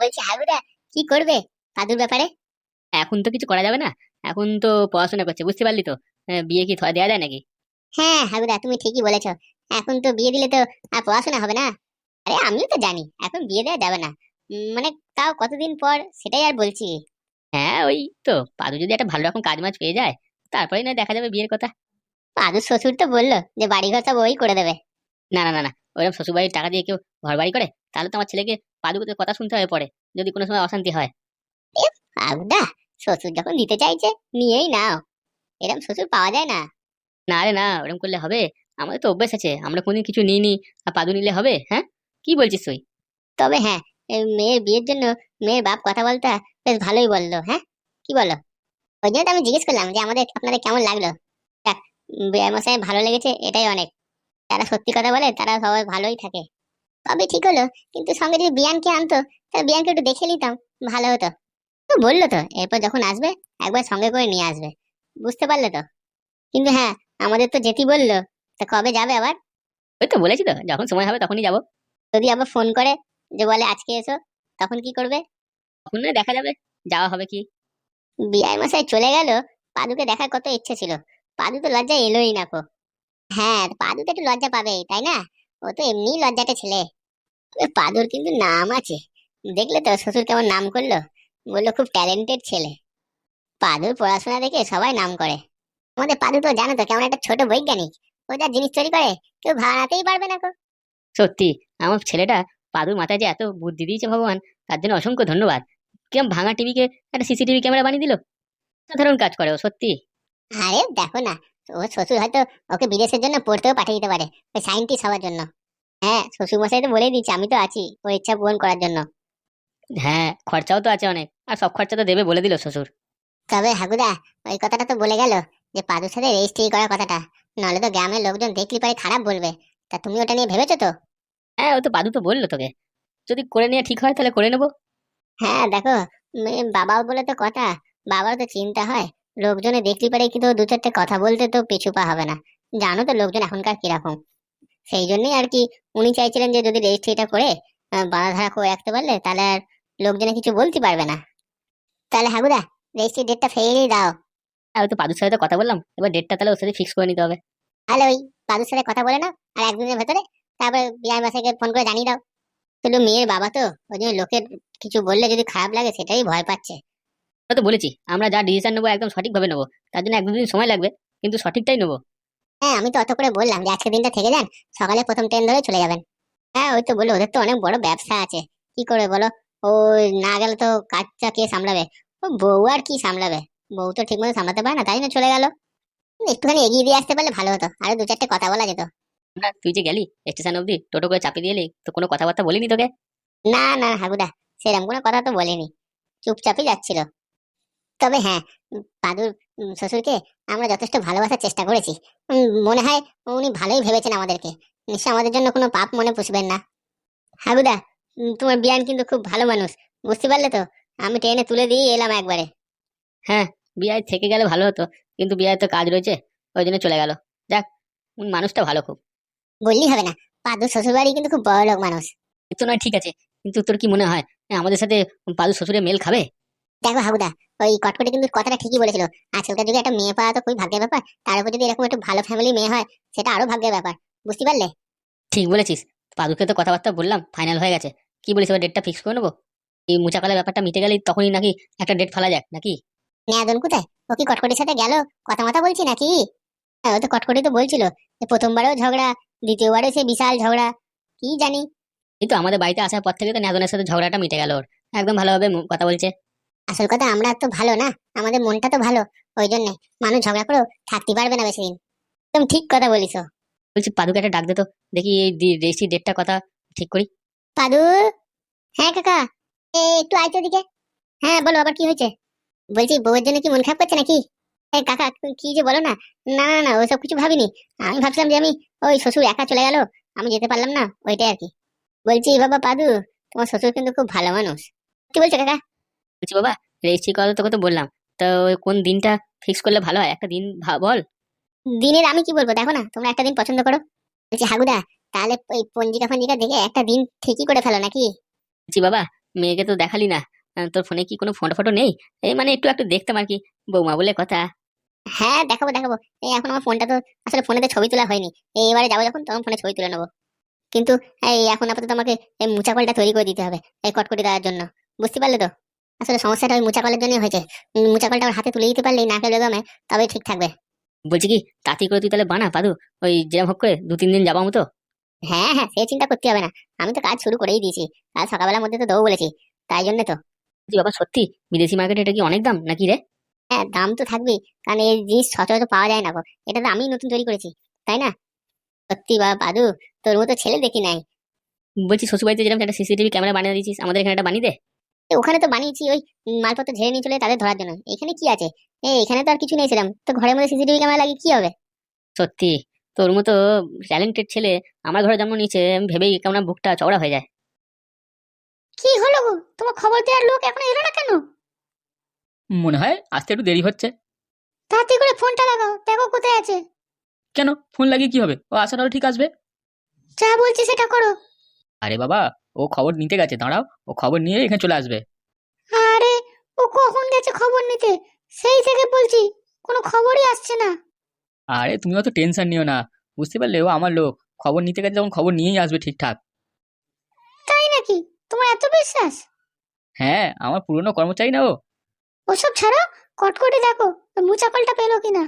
বলছি হাগুদা কি করবে পাদুর ব্যাপারে? এখন তো কিছু করা যাবে না। এখন তো পড়াশোনা করছে বুঝতে পারলি তো? বিয়ে কি দেওয়া যায় নাকি? হ্যাঁ হাগুদা তুমি ঠিকই বলেছ। এখন তো বিয়ে দিলে তো আর পড়াশোনা হবে না। আরে আমিও তো জানি এখন বিয়ে দেওয়া যাবে না। মানে তাও কতদিন পর সেটাই আর বলছি। হ্যাঁ ওই তো পাদু যদি একটা ভালো রকম কাজ মাছ পেয়ে যায় তারপরে না দেখা যাবে বিয়ের কথা। পাদুর শ্বশুর তো বলল যে বাড়ি ঘর সব ওই করে দেবে। না না না না ওরকম শ্বশুরবাড়ির টাকা দিয়ে কেউ ঘর বাড়ি করে তাহলে তো আমার ছেলেকে পাদুকে কথা শুনতে হবে পরে যদি কোনো সময় অশান্তি হয়। শ্বশুর যখন দিতে চাইছে নিয়েই নাও। এরকম শ্বশুর পাওয়া যায় না। না রে না ওরকম করলে হবে। আমাদের তো অভ্যেস আছে আমরা কোনদিন কিছু নিই নি আর পাদু নিলে হবে হ্যাঁ? কি বলছিস তুই? তবে হ্যাঁ এই মেয়ের বিয়ের জন্য মেয়ের বাপ কথা বলতে বেশ ভালোই বলল হ্যাঁ? কি বলো ওই জন্য তো আমি জিজ্ঞেস করলাম যে আমাদের আপনাদের কেমন লাগল? বিয়ে মশাই ভালো লেগেছে এটাই অনেক। যারা সত্যি কথা বলে তারা সবাই ভালোই থাকে। তবে ঠিক হলো কিন্তু সঙ্গে যদি বিয়ানকে আনতো তাহলে বিয়ানকে একটু দেখে নিতাম ভালো হতো। তো বলল তো এরপর যখন আসবে একবার সঙ্গে করে নিয়ে আসবে। বুঝতে পারলে তো? কিন্তু হ্যাঁ আমাদের তো যেতে বলল তা কবে যাবে আবার? ওই তো বলেছি তো যখন সময় হবে তখনই যাব। যদি আবার ফোন করে যে বলে আজকে এসো তখন কি করবে? তখন দেখা যাবে যাওয়া হবে কি? বিআই মশাই চলে গেল পাদুকে দেখার কত ইচ্ছে ছিল। পাদু তো লজ্জায় এলোই না কো। হ্যাঁ পাদু তো একটু লজ্জা পাবেই তাই না? ও তো এমনি লজ্জাটা ছেলে। পাদুর কিন্তু নাম আছে। দেখলে তো শ্বশুর কেমন নাম করল? বলল খুব ট্যালেন্টেড ছেলে। পাদুর পড়াশোনা দেখে সবাই নাম করে। আমাদের পাদু তো জানো তো কেমন একটা ছোট বৈজ্ঞানিক। ও যা জিনিস তৈরি করে কেউ ভাড়াতেই পারবে না কো সত্যি আমার ছেলেটা পাদুর মাথায় যে এত বুদ্ধি দিয়েছে ভগবান তার জন্য অসংখ্য ধন্যবাদ। কেমন ভাঙা টিভিকে একটা সিসিটিভি ক্যামেরা বানিয়ে দিল? সাধারণ কাজ করে ও সত্যি। আরে দেখো না ও শ্বশুর হয়তো ওকে বিদেশের জন্য পড়তেও পাঠিয়ে দিতে পারে। ওই সাইন্টিস্ট হওয়ার জন্য। হ্যাঁ শ্বশুর মশাই তো বলেই দিচ্ছে আমি তো আছি ওর ইচ্ছা পূরণ করার জন্য। হ্যাঁ খরচাও তো আছে অনেক। আর সব খরচা তো দেবে বলে দিল শ্বশুর। তবে হাগুদা ওই কথাটা তো বলে গেল যে পাদুর সাথে রেজিস্ট্রি করার কথাটা। নাহলে তো গ্রামের লোকজন দেখলি পরে খারাপ বলবে। তা তুমি ওটা নিয়ে ভেবেছো তো? হ্যাঁ ও তো পাদু তো বলল তোকে। যদি করে নিয়ে ঠিক হয় তাহলে করে নেব। হ্যাঁ দেখো বাবাও বলে তো কথা। বাবার তো চিন্তা হয়। লোকজনে দেখলি পারে কিন্তু দু চারটে কথা বলতে তো পিছু পা হবে না। জানো তো লোকজন এখনকার কীরকম। সেই জন্যই আর কি উনি চাইছিলেন যে যদি রেজিস্ট্রিটা করে আহ, বাঁধা ধারা করে রাখতে পারলে তাহলে আর লোকজনে কিছু বলতে পারবে না। তাহলে হাগুদা রেজিস্ট্রি ডেটটা ফেলেই দাও। ওই তো পাদুর সাথে কথা বললাম। এবার ডেটটা তাহলে ওর সাথে ফিক্স করে নিতে হবে। তাহলে ওই পাদুর সাথে কথা বলে নাও আর একদিনের ভেতরে তারপরে বিয়ার বাসাকে ফোন করে জানিয়ে দাও। কিন্তু মেয়ের বাবা তো ওই জন্য লোকের কিছু বললে যদি খারাপ লাগে সেটাই ভয় পাচ্ছে। আমরা তো বলেছি আমরা যা ডিসিশন নেব একদম সঠিকভাবে নেব। তার জন্য এক দুদিন সময় লাগবে কিন্তু সঠিকটাই নেব। হ্যাঁ আমি তো অত করে বললাম যে আজকে দিনটা থেকে যান সকালে প্রথম ট্রেন ধরে চলে যাবেন। হ্যাঁ ওই তো বলল ওদের তো অনেক বড় ব্যবসা আছে কি করে বলো? ও না গেলে তো কাজটা কে সামলাবে? ও বউ আর কি সামলাবে? বউ তো ঠিকমতো সামলাতে পারে না তাই না চলে গেল। একটুখানি এগিয়ে দিয়ে আসতে পারলে ভালো হতো আরও দু চারটে কথা বলা যেত। আমরা তুই যে গেলি স্টেশন অবধি টোটো করে চাপিয়ে দিয়ে এলি তো কোনো কথাবার্তা বলিনি তোকে? না না হাগুদা সেরকম কোনো কথা তো বলিনি। চুপচাপই যাচ্ছিল। তবে হ্যাঁ পাদুর শ্বশুরকে আমরা যথেষ্ট ভালোবাসার চেষ্টা করেছি। মনে হয় উনি ভালোই ভেবেছেন আমাদেরকে। নিশ্চয় আমাদের জন্য কোনো পাপ মনে পুষবেন না। হাগুদা তোমার বিয়ান কিন্তু খুব ভালো মানুষ। বুঝতে পারলে তো? আমি ট্রেনে তুলে দিয়ে এলাম একবারে। হ্যাঁ বিয়ে থেকে গেলে ভালো হতো কিন্তু বিয়ে তো কাজ রয়েছে ওই জন্য চলে গেল। যাক মানুষটা ভালো খুব। বললি হবে না পাদুর শ্বশুর বাড়ি কিন্তু খুব বড় লোক মানুষ তো নয় ঠিক আছে। কিন্তু তোর কি মনে হয় আমাদের সাথে পাদু শ্বশুরের মেল খাবে? দেখো হাগুদা ওই কটকটে কিন্তু কথাটা ঠিকই বলেছিল। আজকালকার যুগে একটা মেয়ে পাওয়া তো খুবই ভাগ্যের ব্যাপার। তার উপর যদি এরকম একটা ভালো ফ্যামিলি মেয়ে হয় সেটা আরও ভাগ্যের ব্যাপার। বুঝতে পারলে? ঠিক বলেছিস। পাদুকে তো কথাবার্তা বললাম ফাইনাল হয়ে গেছে। কি বলিস এবার ডেটটা ফিক্স করে নেব? এই মুচাকালের ব্যাপারটা মিটে গেলেই তখনই নাকি একটা ডেট ফেলা যাক নাকি? নেয়াদন কোথায়? ও কি কটকটির সাথে গেল? কথা মাথা বলছি নাকি? হ্যাঁ, ও তো কটকটি তো বলছিল। যে প্রথমবারেও ঝগড়া দ্বিতীয়বারেও সে বিশাল ঝগড়া। কি জানি? এই তো আমাদের বাড়িতে আসার পর থেকে তো নেদনের সাথে ঝগড়াটা মিটে গেল ওর। একদম ভালোভাবে কথা বলছে। আসল কথা আমরা তো ভালো না আমাদের মনটা তো ভালো ওই জন্যে মানুষ ঝগড়া করেও থাকতে পারবে না বেশি দিন একদম ঠিক কথা বলিস। বলছি পাদুকে একটা ডাক দে তো দেখি এই রেসি ডেটটা কথা ঠিক করি। পাদু? হ্যাঁ কাকা এ একটু আইতো দিকে হ্যাঁ বলো আবার কি হয়েছে? বলছি বউয়ের জন্য কি মন খারাপ করছে নাকি? এই কাকা কি যে বলো না না না না ওসব কিছু ভাবিনি। আমি ভাবছিলাম যে আমি ওই শ্বশুর একা চলে গেল আমি যেতে পারলাম না ওইটাই আর কি। বলছি বাবা পাদু তোমার শ্বশুর কিন্তু খুব ভালো মানুষ। কি বলছো কাকা? বলছি বাবা রেজিস্ট্রি কথা তোকে তো বললাম। তো কোন দিনটা ফিক্স করলে ভালো হয়? একটা দিন বল। দিনের আমি কি বলব? দেখো না তোমরা একটা দিন পছন্দ করো। বলছি হাগুদা তাহলে ওই পঞ্জিকা ফঞ্জিকা দেখে একটা দিন ঠিকই করে ফেলো নাকি? বলছি বাবা মেয়েকে তো দেখালি না। তোর ফোনে কি কোনো ফটো ফটো নেই? এই মানে একটু একটু দেখতাম আর কি বৌমা বলে কথা। হ্যাঁ দেখাবো দেখাবো। এই এখন আমার ফোনটা তো আসলে ফোনেতে ছবি তোলা হয়নি। এবারে যাব যখন তখন ফোনে ছবি তুলে নেব। কিন্তু এই এখন আপাতত আমাকে এই মুচা কলটা তৈরি করে দিতে হবে এই কটকটি দেওয়ার জন্য। বুঝতে পারলে তো? আসলে সমস্যাটা ওই মুচা কলের জন্যই হয়েছে। মুচা কলটা ওর হাতে তুলে দিতে পারলেই নাকের বেগমে তবেই ঠিক থাকবে। বলছি কি তাঁতি করে তুই তাহলে বানা পাদু। ওই যেরকম হোক করে দু তিন দিন যাব মতো। হ্যাঁ হ্যাঁ সে চিন্তা করতে হবে না। আমি তো কাজ শুরু করেই দিয়েছি। কাল সকালবেলার মধ্যে তো দেবো বলেছি। তাই জন্য তো। বাবা সত্যি? বিদেশি মার্কেটে এটা কি অনেক দাম নাকি রে? হ্যাঁ দাম তো থাকবেই। কারণ এই জিনিস সচরাচর পাওয়া যায় না গো। এটা তো আমি নতুন তৈরি করেছি। তাই না? সত্যি বা পাদু তোর মতো ছেলে দেখি নাই। বলছি শ্বশুরবাড়িতে যেরকম একটা সিসিটিভি ক্যামেরা বানিয়ে দিয়েছিস আমাদের এখানে একটা বানিয়ে দে। ওখানে তো বানিয়েছি ওই মালপত্র ঝেড়ে নিয়ে চলে তাদের ধরার জন্য। এখানে কি আছে? এই এখানে তো আর কিছু নেই সেরকম তো ঘরের মধ্যে সিসিটিভি ক্যামেরা লাগিয়ে কি হবে? সত্যি তোর মতো ট্যালেন্টেড ছেলে আমার ঘরে জন্ম নিয়েছে ভেবেই কেমন বুকটা চওড়া হয়ে যায়। কি হলো গো? তোমার খবর দেওয়ার লোক এখন এলো না কেন? মনে হয় আসতে একটু দেরি হচ্ছে। তাড়াতাড়ি করে ফোনটা লাগাও দেখো কোথায় আছে। কেন? ফোন লাগিয়ে কি হবে? ও আসার হলে ঠিক আসবে? যা বলছি সেটা করো। আরে বাবা ও খবর নিতে গেছে দাঁড়াও ও খবর নিয়ে এখানে চলে আসবে। আরে ও কখন গেছে খবর নিতে? সেই থেকে বলছি কোনো খবরই আসছে না। আরে তুমি অত টেনশন নিও না বুঝতে পারলে ও আমার লোক খবর নিতে গেছে যখন খবর নিয়েই আসবে ঠিকঠাক। তাই নাকি? তোমার এত বিশ্বাস? হ্যাঁ আমার পুরনো কর্মচারী না ও। ওসব ছাড়া কটকটি দেখো মুচাকলটা পেল কিনা।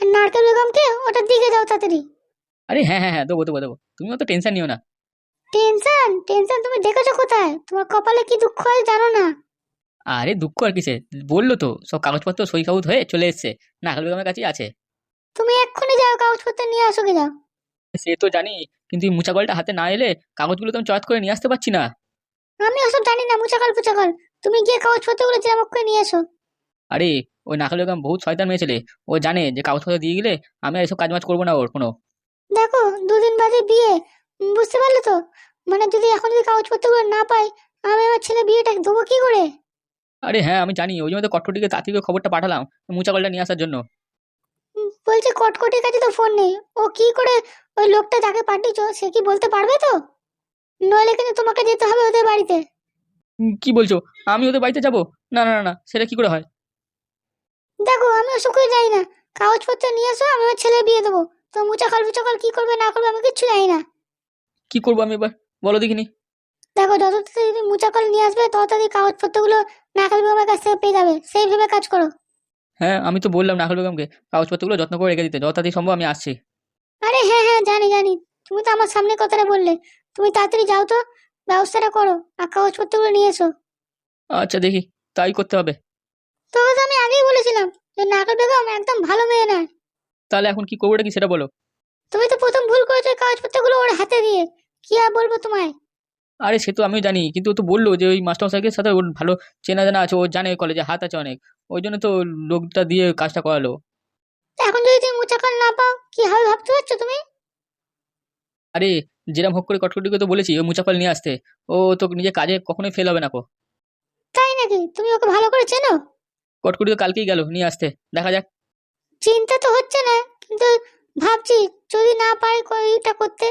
আর নারকেল বেগমকে ওটার দিকে যাও তাড়াতাড়ি। আরে হ্যাঁ হ্যাঁ হ্যাঁ দেবো দেবো দেবো তুমি অত টেনশন নিও না। টেনশন টেনশন তুমি দেখেছ কোথায়? তোমার কপালে কি দুঃখ হয় জানো না? আরে দুঃখ আর কিসে বলল তো সব কাগজপত্র সই কাগজ হয়ে চলে এসছে। নাকাল বেগমের কাছেই আছে। তুমি এক্ষুনি যাও কাগজপত্র নিয়ে আসো গে যাও। সে তো জানি কিন্তু এই মুচাকলটা হাতে না এলে কাগজগুলো তো আমি চট করে নিয়ে আসতে পারছি না। আমি ওসব জানি না মুচাকল পুচাকল। তুমি গিয়ে কাগজপত্রগুলো যেরকম করে নিয়ে এসো। আরে ওই নাকাল বেগম বহুত শয়তান মেয়ে ছেলে। ও জানে যে কাগজপত্র দিয়ে গেলে আমি আর এসব কাজ মাজ করব না ওর কোনো। দেখো দুদিন বাদে বিয়ে। বুঝতে পারলে তো? মানে যদি এখন যদি কাগজপত্রগুলো না পাই আমি আমার ছেলে বিয়েটা দেবো কি করে? আরে হ্যাঁ আমি জানি। ওই জন্য তো কটকটিকে তাঁতিকে খবরটা পাঠালাম মুচাকলটা নিয়ে আসার জন্য। বলছে কটকটির কাছে তো ফোন নেই। ও কি করে ওই লোকটা যাকে পাঠিয়েছ সে কি বলতে পারবে তো? নইলে কিন্তু তোমাকে যেতে হবে ওদের বাড়িতে। কি বলছো? আমি ওদের বাড়িতে যাব? না না না না সেটা কি করে হয়? দেখো আমি ওসব করে যাই না। কাগজপত্র নিয়ে এসো আমি আমার ছেলে বিয়ে দেবো। তো মুচাকল মুচাকল কি করবে না করবে আমি কিচ্ছু জানি না। কি করব আমি এবার? বলো দেখিনি। দেখো যত তাড়াতাড়ি মুচাকল নিয়ে আসবে তত তাড়াতাড়ি কাগজপত্রগুলো নাকাল বেগমের কাছ থেকে পেয়ে যাবে। সেই ভেবে কাজ করো। হ্যাঁ আমি তো বললাম নাকাল বেগমকে কাগজপত্রগুলো যত্ন করে রেখে দিতে। যত তাড়াতাড়ি সম্ভব আমি আসছি। আরে হ্যাঁ হ্যাঁ জানি জানি। তুমি তো আমার সামনে কথাটা বললে। তুমি তাড়াতাড়ি যাও তো ব্যবস্থাটা করো আর কাগজপত্রগুলো নিয়ে এসো। আচ্ছা দেখি। তাই করতে হবে। তোকে তো আমি আগেই বলেছিলাম যে নাকাল বেগম একদম ভালো মেয়ে নয়। তাহলে এখন কি করবোটা কি সেটা বলো। তুমি তো প্রথম ভুল করেছ কাগজপত্রগুলো ওর হাতে দিয়ে। কি আর বলব তোমায়? আরে সে তো আমিও জানি কিন্তু ও তো বলল যে ওই মাস্টারমশাইকের সাথে ওর ভালো চেনা জানা আছে ও জানে কলেজে হাত আছে অনেক। ওই জন্য তো লোকটা দিয়ে কাজটা করালো। এখন যদি তুমি মুচাকল না পাও কি হবে ভাবতে পারছ তুমি? আরে যেরম হোক করে কটকটিকে তো বলেছি ওই মুচাকল নিয়ে আসতে। ও তো নিজে কাজে কখনোই ফেল হবে না কো। তাই নাকি? তুমি ওকে ভালো করে চেনো? কটকটি তো কালকেই গেল নিয়ে আসতে। দেখা যাক। চিন্তা তো হচ্ছে না কিন্তু ভাবছি যদি না পারি এইটা করতে?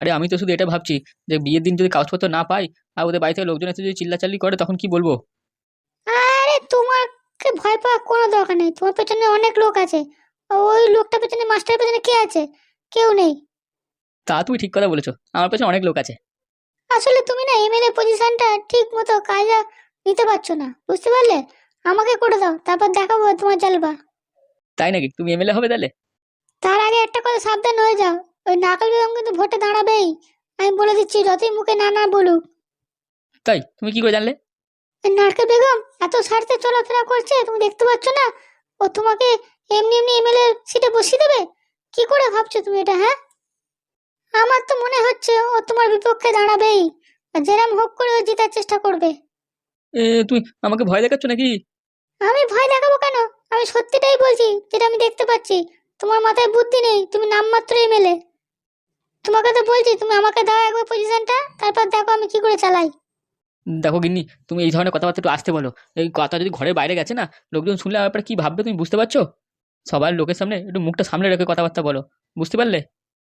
আরে আমি তো শুধু এটা ভাবছি যে বিয়ের দিন যদি কাগজপত্র না পাই আর ওদের বাড়ি থেকে লোকজন এসে যদি চিল্লাচাল্লি করে তখন কি বলব? আরে তোমাকে ভয় পাওয়ার কোনো দরকার নেই। তোমার পেছনে অনেক লোক আছে। ওই লোকটা পেছনে মাস্টারের পেছনে কে আছে? কেউ নেই। তা তুমি ঠিক কথা বলেছ। আমার পেছনে অনেক লোক আছে। আসলে তুমি না এমএলএ পজিশনটা ঠিক মতো কাজে নিতে পারছ না। বুঝতে পারলে? আমাকে করে দাও তারপর দেখাবো তোমার জালবা। তাই নাকি? তুমি এমএলএ হবে তাহলে? তার আগে একটা কথা সাবধান হয়ে যাও। ওই নাকাল বেগম কিন্তু ভোটে দাঁড়াবেই। আমি বলে দিচ্ছি যতই মুখে না না বলুক। তাই? তুমি কি করে জানলে? নারকেল বেগম এত স্বার্থে চলাফেরা করছে তুমি দেখতে পাচ্ছ না? ও তোমাকে এমনি এমনি এমএলএ সিটে বসিয়ে দেবে? কি করে ভাবছ তুমি এটা হ্যাঁ? আমার তো মনে হচ্ছে ও তোমার বিপক্ষে দাঁড়াবেই। আর যেরাম হোক করে ও জেতার চেষ্টা করবে। এ তুমি আমাকে ভয় দেখাচ্ছ নাকি? আমি ভয় দেখাবো কেন? আমি সত্যিটাই বলছি যেটা আমি দেখতে পাচ্ছি। তোমার মাথায় বুদ্ধি নেই তুমি নামমাত্র এমএলএ তোমাকে তো বলছি তুমি আমাকে দাও একবার পজিশনটা তারপর দেখো আমি কি করে চালাই। দেখো গিন্নি তুমি এই ধরনের কথাবার্তা একটু আসতে বলো। এই কথা যদি ঘরের বাইরে গেছে না লোকজন শুনলে আমার ব্যাপারে কি ভাববে তুমি বুঝতে পারছ? সবার লোকের সামনে একটু মুখটা সামনে রেখে কথাবার্তা বলো বুঝতে পারলে?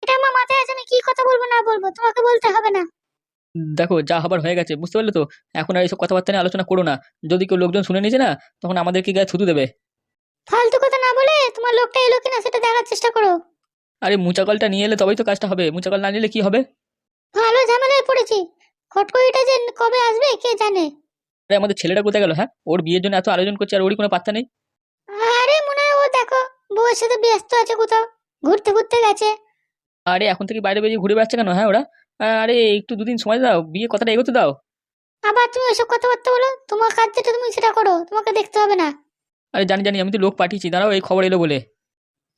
এটা আমার মাথায় আছে আমি কি কথা বলব না বলব তোমাকে বলতে হবে না। দেখো যা হবার হয়ে গেছে বুঝতে পারলে তো? এখন আর এইসব কথাবার্তা নিয়ে আলোচনা করো না। যদি কেউ লোকজন শুনে নিয়েছে না তখন আমাদেরকে গায়ে থুতু দেবে? ফালতু কথা না বলে তোমার লোকটা এলো কিনা সেটা দেখার চেষ্টা করো। আরে মুচাকলটা নিয়ে এলে তবেই তো কাজটা হবে। মুচাকল না নিলে কি হবে? ভালো ঝামেলায় পড়েছি। খটকইটা যে কবে আসবে কে জানে? আরে আমাদের ছেলেটা কোথায় গেল হ্যাঁ? ওর বিয়ের জন্য এত আয়োজন করছে আর ওরই কোনো পাত্তা নেই? আরে মনে হয় ও দেখো বউয়ের সাথে ব্যস্ত আছে কোথাও ঘুরতে ঘুরতে গেছে। আরে এখন থেকে বাইরে বেরিয়ে ঘুরে বেড়াচ্ছে কেন হ্যাঁ ওরা? আরে একটু দুদিন সময় দাও বিয়ে কথাটা এগোতে দাও। আবার তুমি ওইসব কথাবার্তা বলো তোমার কাজ যেটা তুমি সেটা করো তোমাকে দেখতে হবে না। আরে জানি জানি আমি তো লোক পাঠিয়েছি দাঁড়াও এই খবর এলো বলে।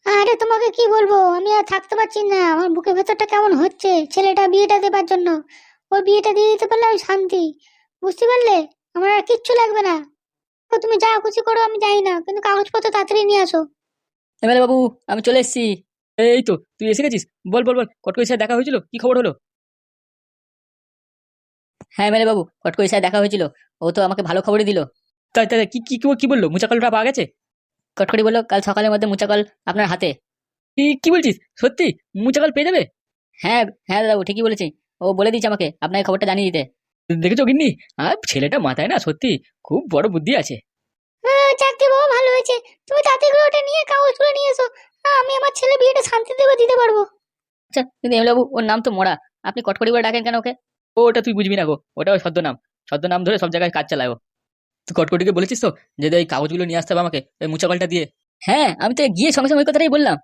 আরে তোমাকে কি বলব? আমি আর থাকতে পারছি না। আমার বুকের ভেতরটা কেমন হচ্ছে? ছেলেটা বিয়েটা দেবার জন্য। ওই বিয়েটা দিয়ে দিতে পারলে আমি শান্তি। বুঝতে পারলে? আমার আর কিচ্ছু লাগবে না। তো তুমি যা খুশি করো আমি জানি না। কিন্তু কাগজপত্র তাড়াতাড়ি নিয়ে আসো। এমএলএ বাবু আমি চলে এসেছি। এই তো তুই এসে গেছিস? বল বল বল কটকই স্যার দেখা হয়েছিল? কি খবর হলো? হ্যাঁ এমএলএ বাবু কটকই স্যার দেখা হয়েছিল। ও তো আমাকে ভালো খবরই দিল। তাই তাই কি কি কি- বলল? মুচাকলটা পাওয়া গেছে কটকটি বলল কাল সকালের মধ্যে মুচাকল আপনার হাতে। কি কি বলছিস? সত্যি? মুচাকল পেয়ে যাবে? হ্যাঁ হ্যাঁ দাদা ঠিকই বলেছি। ও বলে দিচ্ছে আমাকে আপনাকে খবরটা জানিয়ে দিতে। দেখেছ গিন্নি? আর ছেলেটা মাথায় না সত্যি খুব বড় বুদ্ধি আছে। চাকরি বাবা ভালো হয়েছে। তুমি তাড়াতাড়ি ওটা নিয়ে কাগজগুলো নিয়ে এসো। আমি আমার ছেলে বিয়েটা শান্তি দেবে দিতে পারব। আচ্ছা কিন্তু বাবু ওর নাম তো মোড়া আপনি কটকটি বলে ডাকেন কেন ওকে? ওটা তুই বুঝবি না গো। ওটা ওই ছদ্মনাম ছদ্মনাম ধরে সব জায়গায় কাজ চালায় তুই কটকটিকে বলেছিস তো যে এই কাগজগুলো নিয়ে আসতে হবে আমাকে ওই মুচাকলটা দিয়ে। হ্যাঁ আমি তো গিয়ে সঙ্গে সঙ্গে ওই কথাটাই বললাম।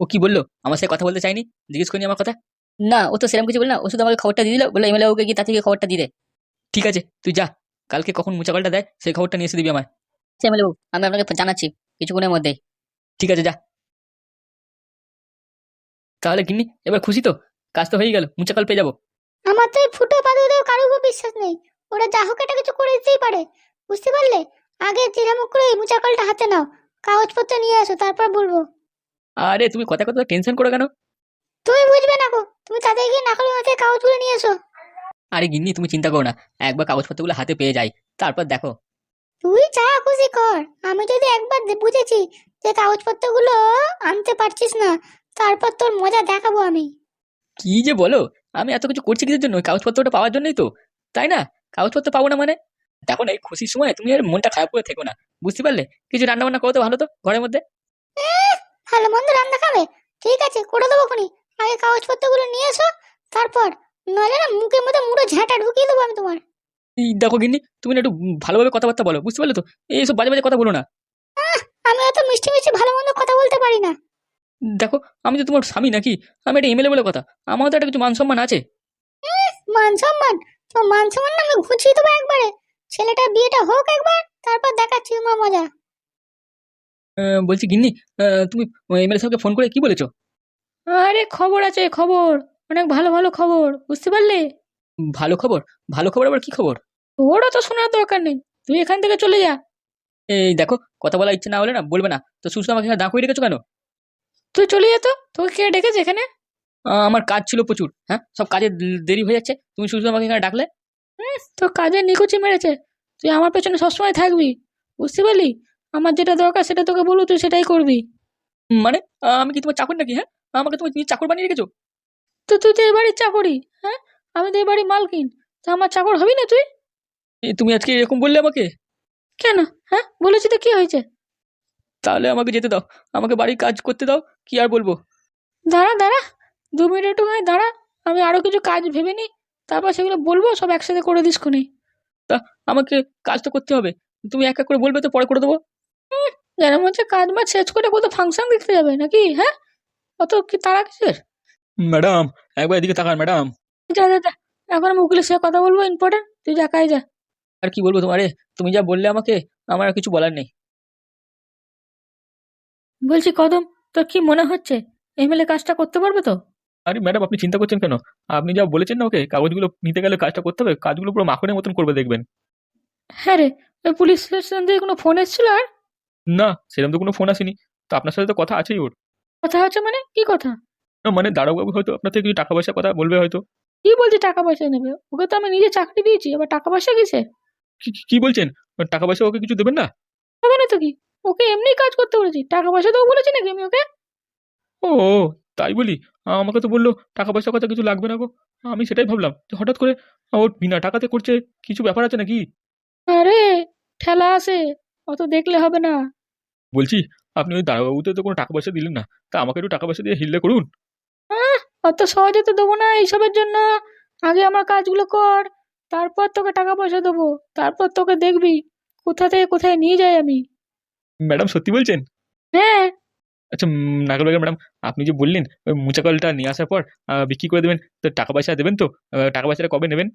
ও কি বলল? আমার সাথে কথা বলতে চাইনি জিজ্ঞেস করিনি আমার কথা? না ও তো সেরকম কিছু বলে না ও শুধু আমাকে খবরটা দিয়ে দিল বলে এমএলএ বাবুকে গিয়ে তার থেকে খবরটা দিয়ে দে। ঠিক আছে তুই যা। কালকে কখন মুচাকলটা দেয় সেই খবরটা নিয়ে এসে দিবি আমার আচ্ছা এমএলএ বাবু আমি আপনাকে জানাচ্ছি কিছুক্ষণের মধ্যেই। ঠিক আছে যা। তাহলে গিন্নি এবার খুশি তো? কাজ তো হয়ে গেল মুচাকল পেয়ে যাব। আমার তো এই ফুটো পাদুদেও কারোর বিশ্বাস নেই। ওরা যা হোক একটা কিছু করে দিতেই পারে। বুঝতে পারলে? আগে চিরামুখ করে এই মুচাকলটা হাতে নাও। কাগজপত্র নিয়ে আসো তারপর বলব। আরে তুমি কথা কথা টেনশন করো কেন? তুমি বুঝবে না গো। তুমি তাদের গিয়ে নাকলের মাথায় কাগজগুলো নিয়ে এসো। আরে গিন্নি তুমি চিন্তা করো না। একবার কাগজপত্রগুলো হাতে পেয়ে যাই। তারপর দেখো। তুই যা খুশি কর। আমি যদি একবার দে- বুঝেছি যে কাগজপত্রগুলো আনতে পারছিস না তারপর তোর মজা দেখাবো আমি। কি যে বলো? আমি এত কিছু করছি কিসের জন্য? ওই কাগজপত্রটা পাওয়ার জন্যই তো। তাই না? কাগজপত্র পাবো না মানে? দেখো না এই খুশির সময় তুমি আর মনটা খারাপ করে থেকো না। বুঝতে পারলে? কিছু রান্না বান্না করো তো ভালো তো ঘরের মধ্যে? ভালো মন্দ রান্না খাবে? ঠিক আছে করে দেবো খুনি। আগে কাগজপত্রগুলো নিয়ে এসো তারপর নইলে না মুখের মধ্যে মুড়ো ঝাঁটা ঢুকিয়ে দেবো আমি তোমার। এই দেখো গিন্নি তুমি না একটু ভালোভাবে কথাবার্তা বলো বুঝতে পারলে তো? এইসব বাজে বাজে কথা বলো না। আমি অত মিষ্টি মিষ্টি ভালো মন্দ কথা বলতে পারি না। দেখো আমি তো তোমার স্বামী নাকি? আমি একটা এমএলএ বলে কথা। আমার তো একটা কিছু মান সম্মান আছে? মান সম্মান? তো মান সম্মান না আমি ঘুচিয়ে দেবো একবারে। ছেলেটার বিয়েটা হোক একবার তারপর দেখাচ্ছি আমার মজা। বলছি গিন্নি তুমি এমএলএ সাহেবকে ফোন করে কি বলেছ? আরে খবর আছে খবর। অনেক ভালো ভালো খবর। বুঝতে পারলে? ভালো খবর? ভালো খবর আবার কি খবর? ওরা তো শোনার দরকার নেই। তুই এখান থেকে চলে যা। এই দেখো কথা বলা ইচ্ছে না হলে না বলবে না। তো সুস্থ আমাকে এখানে দাঁড় করিয়ে রেখেছো কেন? তুই চলে যেত তোকে কে ডেকেছে এখানে? আমার কাজ ছিল প্রচুর হ্যাঁ? সব কাজে দেরি হয়ে যাচ্ছে। তুমি শুধু আমাকে এখানে ডাকলে? তো কাজে নিকুচি মেরেছে। তুই আমার পেছনে সবসময় থাকবি বুঝতে পারলি? আমার যেটা দরকার সেটা তোকে বলব তুই সেটাই করবি। মানে আমি কি তোমার চাকর নাকি হ্যাঁ? আমাকে তুমি চাকর বানিয়ে রেখেছো? তো তুই তো বাড়ির চাকরি হ্যাঁ? আমি তো বাড়ির মালকিন তা আমার চাকর হবি না তুই? তুমি আজকে এরকম বললে আমাকে? কেন? হ্যাঁ? বলেছি তো কি হয়েছে? তাহলে আমাকে যেতে দাও আমাকে বাড়ির কাজ করতে দাও কি আর বলব? দাঁড়া দাঁড়া দু মিনিট একটুখানি দাঁড়া আমি আরও কিছু কাজ ভেবে নিই। তারপর সেগুলো বলব সব একসাথে করে দিস খুনি। তা আমাকে কাজ তো করতে হবে। তুমি এক এক করে বলবে তো পরে করে দেবো। যেন হচ্ছে কাজ বাজ শেষ করে কোথাও ফাংশন দেখতে যাবে নাকি হ্যাঁ? অত কি তারা কিসের? ম্যাডাম একবার এদিকে তাকান ম্যাডাম। যা যা যা এখন আমি উকিলের সাথে কথা বলব ইম্পর্টেন্ট তুই যা কাজ যা। আর কি বলব তোমারে? তুমি যা বললে আমাকে আমার আর কিছু বলার নেই। বলছি কদম তোর কি মনে হচ্ছে? এমএলএ কাজটা করতে পারবে তো? আরে ম্যাডাম আপনি চিন্তা করছেন কেন? আপনি যা বলেছেন না ওকে কাগজগুলো নিতে গেলে কাজটা করতে হবে কাজগুলো পুরো মাখনের মতন করবে দেখবেন। হ্যাঁ রে ওই পুলিশ স্টেশন থেকে কোনো ফোন এসেছিল আর? না সেরকম তো কোনো ফোন আসেনি। তো আপনার সাথে তো কথা আছেই ওর। কথা হচ্ছে মানে? কি কথা? না, মানে দারোগাবু হয়তো আপনার থেকে কিছু টাকা পয়সার কথা বলবে হয়তো। কি বলছে টাকা পয়সা নেবে? ওকে তো আমি নিজে চাকরি দিয়েছি আবার টাকা পয়সা কিসে কি বলছেন? টাকা পয়সা ওকে কিছু দেবেন না? হবে না তো কি? ওকে এমনি কাজ করতে বলেছি। টাকা পয়সা দেবো বলেছি নাকি আমি ওকে? ও তাই বলি? আমাকে তো বলল টাকা পয়সা কথা কিছু লাগবে না গো। আমি সেটাই ভাবলাম যে হঠাৎ করে ওর বিনা টাকাতে করছে কিছু ব্যাপার আছে নাকি? আরে ঠেলা আছে অত দেখলে হবে না। বলছি আপনি ওই দাঁড়াবাবুতে তো কোনো টাকা পয়সা দিলেন না তা আমাকে একটু টাকা পয়সা দিয়ে হিললে করুন। অত সহজে তো দেবো না এইসবের জন্য। আগে আমার কাজগুলো কর তারপর তোকে টাকা পয়সা দেবো তারপর তোকে দেখবি কোথা থেকে কোথায় নিয়ে যাই আমি। ম্যাডাম সত্যি বলছেন? হ্যাঁ আচ্ছা উম, নাগর বেগম ম্যাডাম আপনি যে বললেন ওই মুচা কলটা নিয়ে আসার পর বিক্রি করে দেবেন তো টাকা পয়সা দেবেন তো? টাকা পয়সাটা কবে নেবেন?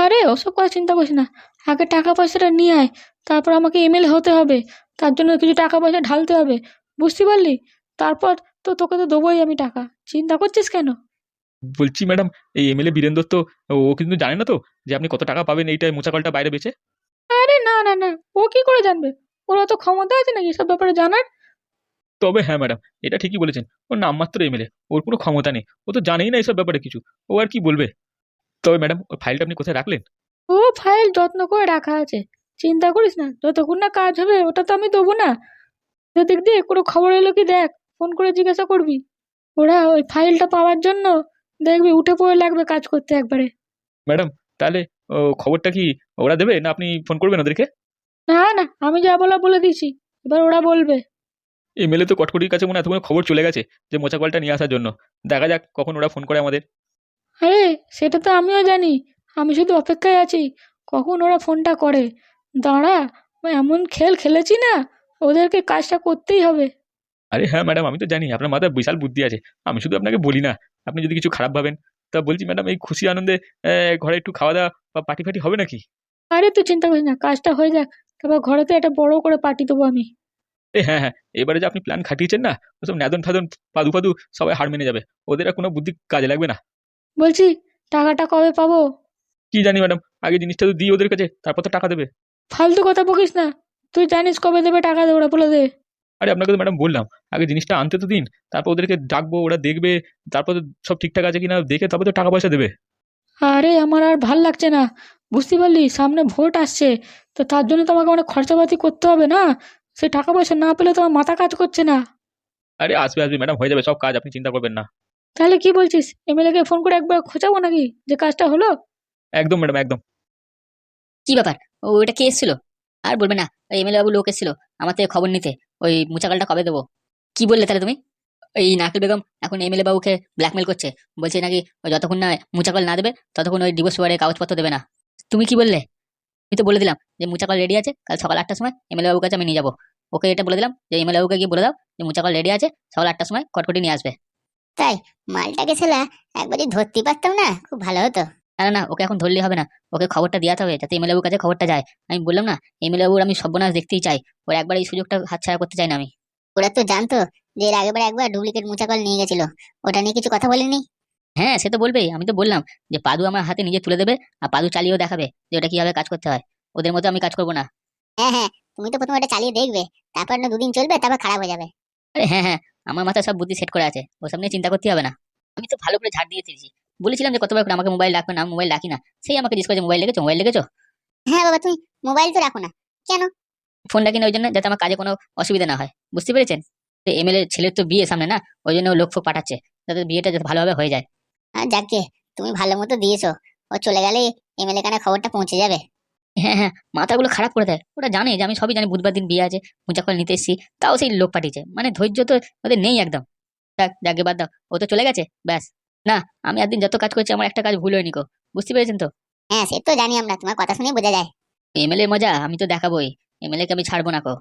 আরে ওসব কথা চিন্তা করিস না। আগে টাকা পয়সাটা নিয়ে আয় তারপর আমাকে এমএলএ হতে হবে। তার জন্য কিছু টাকা পয়সা ঢালতে হবে। বুঝতে পারলি? তারপর তো তোকে তো দেবোই আমি টাকা। চিন্তা করছিস কেন? বলছি ম্যাডাম এই এমএলএ বীরেন্দ্র তো ও কিন্তু জানে না তো যে আপনি কত টাকা পাবেন এইটাই মুচা কলটা বাইরে বেচে? আরে না না না ও কি করে জানবে? ওর অত ক্ষমতা আছে নাকি? সব ব্যাপারে জানার? তবে হ্যাঁ ম্যাডাম এটা ঠিকই বলেছেন। ওর নামমাত্র এমএলএ ওর কোনো ক্ষমতা নেই। ও তো জানেই না এইসব ব্যাপারে কিছু। ও আর কি বলবে? তবে ম্যাডাম ওর ফাইলটা আপনি কোথায় রাখলেন? ও ফাইল যত্ন করে রাখা আছে। চিন্তা করিস না যতক্ষণ না কাজ হবে ওটা তো আমি দেবো না। দিক দিয়ে কোনো খবর এলো কি দেখ ফোন করে জিজ্ঞাসা করবি। ওরা ওই ফাইলটা পাওয়ার জন্য দেখবি উঠে পড়ে লাগবে কাজ করতে একবারে। ম্যাডাম তাহলে ও, খবরটা কি ওরা দেবে না আপনি ফোন করবেন ওদেরকে? না না আমি যা বলা বলে দিছি এবার ওরা বলবে। এমএলএ তো কটকটির কাছে মনে হয় এতক্ষণ খবর চলে গেছে যে মোচা কলটা নিয়ে আসার জন্য। দেখা যাক কখন ওরা ফোন করে আমাদের। আরে সেটা তো আমিও জানি। আমি শুধু অপেক্ষায় আছি কখন ওরা ফোনটা করে? দাঁড়া আমি এমন খেল খেলেছি না ওদেরকে কাজটা করতেই হবে। আরে হ্যাঁ ম্যাডাম আমি তো জানি আপনার মাথায় বিশাল বুদ্ধি আছে। আমি শুধু আপনাকে বলি না আপনি যদি কিছু খারাপ ভাবেন তা বলছি ম্যাডাম এই খুশি আনন্দে ঘরে একটু খাওয়া দাওয়া বা পার্টি ফাটি হবে নাকি? আরে তুই চিন্তা করিস না কাজটা হয়ে যাক। তারপর ঘরেতে একটা বড় করে পার্টি দেবো আমি। এ হ্যাঁ হ্যাঁ এবারে যে আপনি প্ল্যান খাটিয়েছেন না ওসব ন্যাদন ফাদন পাদু পাদু সবাই হার মেনে যাবে। ওদের আর কোনো বুদ্ধি কাজে লাগবে না। বলছি টাকাটা কবে পাবো? কি জানি ম্যাডাম আগে জিনিসটা তো দিই ওদের কাছে তারপর তো টাকা দেবে। ফালতু কথা বকিস না তুই জানিস কবে দেবে টাকা দে ওরা বলে দে। আরে আপনাকে তো ম্যাডাম বললাম আগে জিনিসটা আনতে তো দিন তারপর ওদেরকে ডাকবো ওরা দেখবে তারপর তো সব ঠিকঠাক আছে কিনা দেখে তারপর তো টাকা পয়সা দেবে। আরে আমার আর ভালো লাগছে না। বুঝতে পারলি সামনে ভোট আসছে তো তার জন্য তো আমাকে অনেক খরচাপাতি করতে হবে না? সে টাকা পয়সা না পেলে তো আমার মাথা কাজ করছে না। আরে আসবে আসবে ম্যাডাম হয়ে যাবে সব কাজ আপনি চিন্তা করবেন না। তাহলে কি বলছিস? এমএলএ কে ফোন করে একবার খোঁজাবো নাকি? যে কাজটা হলো? একদম ম্যাডাম একদম। কি ব্যাপার? ও ওটা কে এসেছিল? আর বলবে না ওই এমএলএ বাবু লোক এসেছিল আমার থেকে খবর নিতে। ওই মুচাকালটা কবে দেবো? কি বললে তাহলে তুমি? এই নাকিল বেগম এখন এমএলএ বাবুকে ব্ল্যাকমেল করছে। বলছে নাকি যতক্ষণ না মুচাকল না দেবে ততক্ষণ ওই ডিভোর্স পেপারে কাগজপত্র দেবে না। তুমি কি বললে? আমি তো বলে দিলাম যে মুচাকল রেডি আছে কাল সকাল আটটার সময় এমএলএ বাবুর কাছে আমি নিয়ে যাব। ওকে এটা বলে দিলাম যে এমএলএ বাবুকে গিয়ে বলে দাও যে মুচাকল রেডি আছে সকাল আটটার সময় কটকটি নিয়ে আসবে। তাই মালটাকে ছেলা একবারই ধরতে পারতাম না খুব ভালো হতো। না না ওকে এখন ধরলেই হবে না ওকে খবরটা দেওয়াতে হবে যাতে এমএলএ বাবুর কাছে খবরটা যায়। আমি বললাম না এমএলএ বাবুর আমি সর্বনাশ দেখতেই চাই ওর একবার এই সুযোগটা হাতছাড়া করতে চাই না আমি। ওরা তো জানতো যে এর আগেবার একবার ডুপ্লিকেট মুচাকল নিয়ে গেছিল ওটা নিয়ে কিছু কথা বলেনি হ্যাঁ সে তো বলবেই। আমি তো বললাম যে পাদু আমার হাতে নিজে তুলে দেবে আর পাদু চালিয়েও দেখাবে যে ওটা কীভাবে কাজ করতে হয়। ওদের মতো আমি কাজ করব না। হ্যাঁ হ্যাঁ তুমি তো প্রথমে এটা চালিয়ে দেখবে তারপর না দুদিন চলবে তারপর খারাপ হয়ে যাবে। আরে হ্যাঁ হ্যাঁ আমার মাথায় সব বুদ্ধি সেট করে আছে। ওসব নিয়ে চিন্তা করতে হবে না। আমি তো ভালো করে ঝাড় দিয়ে দিয়েছি। বলেছিলাম যে কতবার করে আমাকে মোবাইল রাখবে না মোবাইল রাখি না। সেই আমাকে জিজ্ঞেস করেছে মোবাইল লেগেছো মোবাইল লেগেছো হ্যাঁ বাবা তুমি মোবাইল তো রাখো না। ফোনটা কিনে ওই জন্য যাতে আমার কাজে কোনো অসুবিধা না হয়। বুঝতে পেরেছেন? এমএলএ ছেলের তো বিয়ে সামনে না? ওই জন্য ও লোক ফোক পাঠাচ্ছে। যাতে বিয়েটা যাতে ভালোভাবে হয়ে যায়। আর যাকে তুমি ভালো মতো দিয়েছ। ও চলে গেলে এমএলএ কানে খবরটা পৌঁছে যাবে। হ্যাঁ হ্যাঁ মাথাগুলো খারাপ করে দেয়। ওরা জানে যে আমি সবই জানি বুধবার দিন বিয়ে আছে মুচাকল নিতে এসেছি তাও সেই লোক পাঠিয়েছে। মানে ধৈর্য তো ওদের নেই একদম। যাক যাকে বাদ দাও। ও তো চলে গেছে ব্যাস। না আমি একদিন যত কাজ করছি আমার একটা কাজ ভুল হয়নি কো বুঝতে পেরেছেন তো? হ্যাঁ সে তো জানি আমরা তোমার কথা শুনে বোঝা যায়। এমএলএ মজা আমি তো দেখাবোই। এমএলএ কে আমি ছাড়বো না কো